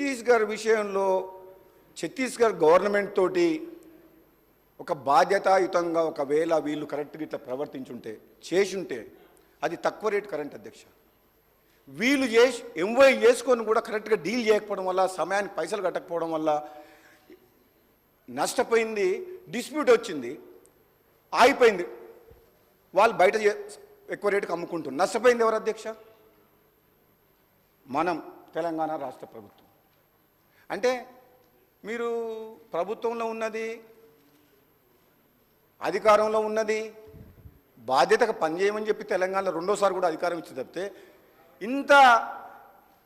ఛత్తీస్గఢ్ విషయంలో ఛత్తీస్గఢ్ గవర్నమెంట్ తోటి ఒక బాధ్యతాయుతంగా ఒకవేళ వీళ్ళు కరెక్ట్గా ఇట్లా ప్రవర్తించుంటే చేసుంటే అది తక్కువ రేటు కరెంట్ అధ్యక్ష. వీళ్ళు చేసి ఎంవై చేసుకొని కూడా కరెక్ట్గా డీల్ చేయకపోవడం వల్ల సమయానికి పైసలు కట్టకపోవడం వల్ల నష్టపోయింది డిస్ప్యూట్ వచ్చింది ఆగిపోయింది. వాళ్ళు బయట ఎక్కువ రేటుకు అమ్ముకుంటున్నారు. నష్టపోయింది ఎవరు అధ్యక్ష? మనం తెలంగాణ రాష్ట్ర ప్రభుత్వం. అంటే మీరు ప్రభుత్వంలో ఉన్నది అధికారంలో ఉన్నది బాధ్యతగా పనిచేయమని చెప్పి తెలంగాణలో రెండోసారి కూడా అధికారం ఇచ్చి తప్పితే ఇంత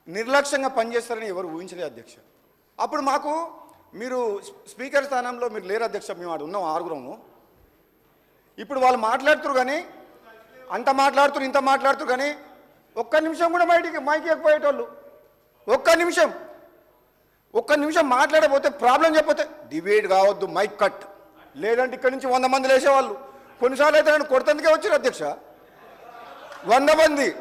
నిర్లక్ష్యంగా పనిచేస్తారని ఎవరు ఊహించలేదు అధ్యక్ష. అప్పుడు మాకు మీరు స్పీకర్ స్థానంలో మీరు లేరు అధ్యక్ష మేము ఆడు ఉన్నాం ఆరుగురము. ఇప్పుడు వాళ్ళు మాట్లాడుతురు కానీ అంత మాట్లాడుతురు ఇంత మాట్లాడుతురు కానీ ఒక్క నిమిషం కూడా బయటికి మైకి ఎక్కిపోయేటోళ్ళు. ఒక్క నిమిషం. ఒక్క నిమిషం మాట్లాడకపోతే ప్రాబ్లం చెప్పతే డిబేట్ కావద్దు మైక్ కట్ లేదంటే ఇక్కడి నుంచి వంద మంది లేసేవాళ్ళు. కొన్నిసార్లు అయితే నన్ను కొడతందుకే వచ్చారు అధ్యక్ష. వంద మంది.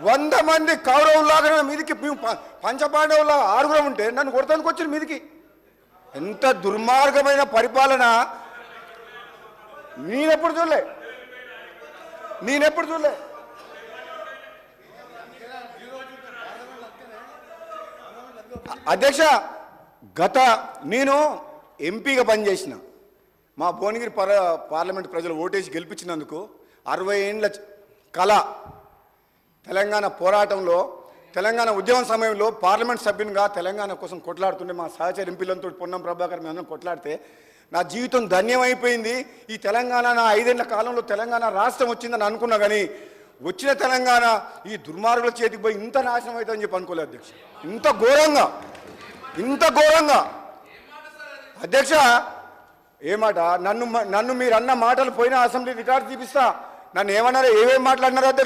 వంద మంది కౌరవులాగా మీదికి మేము పంచపాండవులా ఆరుగురం ఉంటే నన్ను కొడతందుకు వచ్చారు మీదికి. ఎంత దుర్మార్గమైన పరిపాలన. నేనెప్పుడు చూడలే. నేనెప్పుడు చూడలే. అధ్యక్ష గత నేను ఎంపీగా పనిచేసిన మా భువనగిరి పర పార్లమెంట్ ప్రజలు ఓటేసి గెలిపించినందుకు అరవై ఏండ్ల కళ తెలంగాణ పోరాటంలో తెలంగాణ ఉద్యమం సమయంలో పార్లమెంట్ సభ్యునిగా తెలంగాణ కోసం కొట్లాడుతుంటే మా సహచర ఎంపీలతో పొన్నం ప్రభాకర్ మేము అందరం కొట్లాడితే నా జీవితం ధన్యమైపోయింది. ఈ తెలంగాణ నా ఐదేళ్ళ కాలంలో తెలంగాణ రాష్ట్రం వచ్చిందని అనుకున్నా కానీ వచ్చిన తెలంగాణ ఈ దుర్మార్గుల చేతికి పోయి ఇంత నాశనం అవుతుందని చెప్పి అనుకోలేదు అధ్యక్ష. ఇంత ఘోరంగా ఇంత ఘోరంగా. అధ్యక్ష ఏమాట నన్ను నన్ను మీరు అన్న మాటలు పోయిన అసెంబ్లీ రికార్డు చూపిస్తా నన్ను ఏమన్నారో ఏమేమి మాట్లాడినారో అధ్యక్ష?